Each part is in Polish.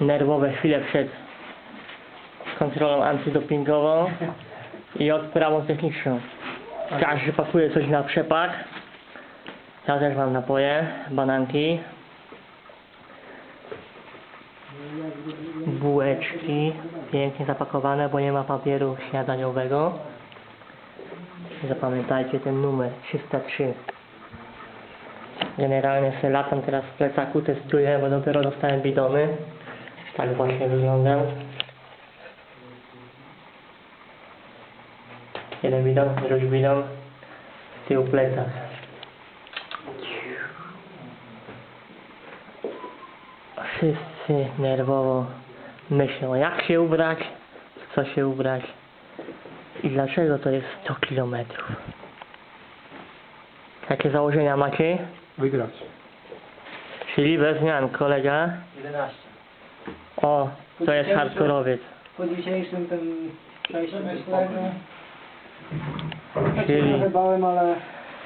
nerwowe chwile przed kontrolą antydopingową i odprawą techniczną. Każdy pakuje coś na przepak. Ja też mam napoje, bananki, bułeczki, pięknie zapakowane, bo nie ma papieru śniadaniowego. Zapamiętajcie ten numer 303. Generalnie sobie latam teraz w plecaku, testuję, bo dopiero dostałem bidony. Tak właśnie wyglądam. Jeden bidon, drugi bidon, z tyłu plecak. Wszyscy nerwowo myślą, jak się ubrać, co się ubrać i dlaczego to jest 100 kilometrów. Jakie założenia macie? Wygrać. Czyli bez zmian, kolega. 11. O, to jest hardkorowiec. Po dzisiejszym tym przejściu. Czyli- trochę bałem, ale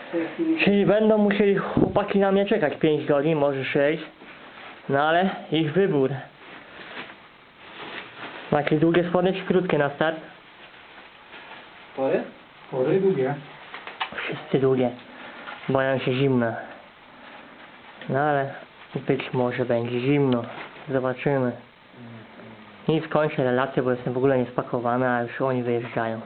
w tej chwili Czyli będą musieli chłopaki na mnie czekać 5 godzin, może 6. No ale ich wybór. Macie długie spodnie czy krótkie na start? pory? Pory długie. Wszyscy długie. Boją się zimna. No ale być może będzie zimno. Zobaczymy. Nic kończę relację, bo jestem w ogóle niespakowany, a już oni wyjeżdżają.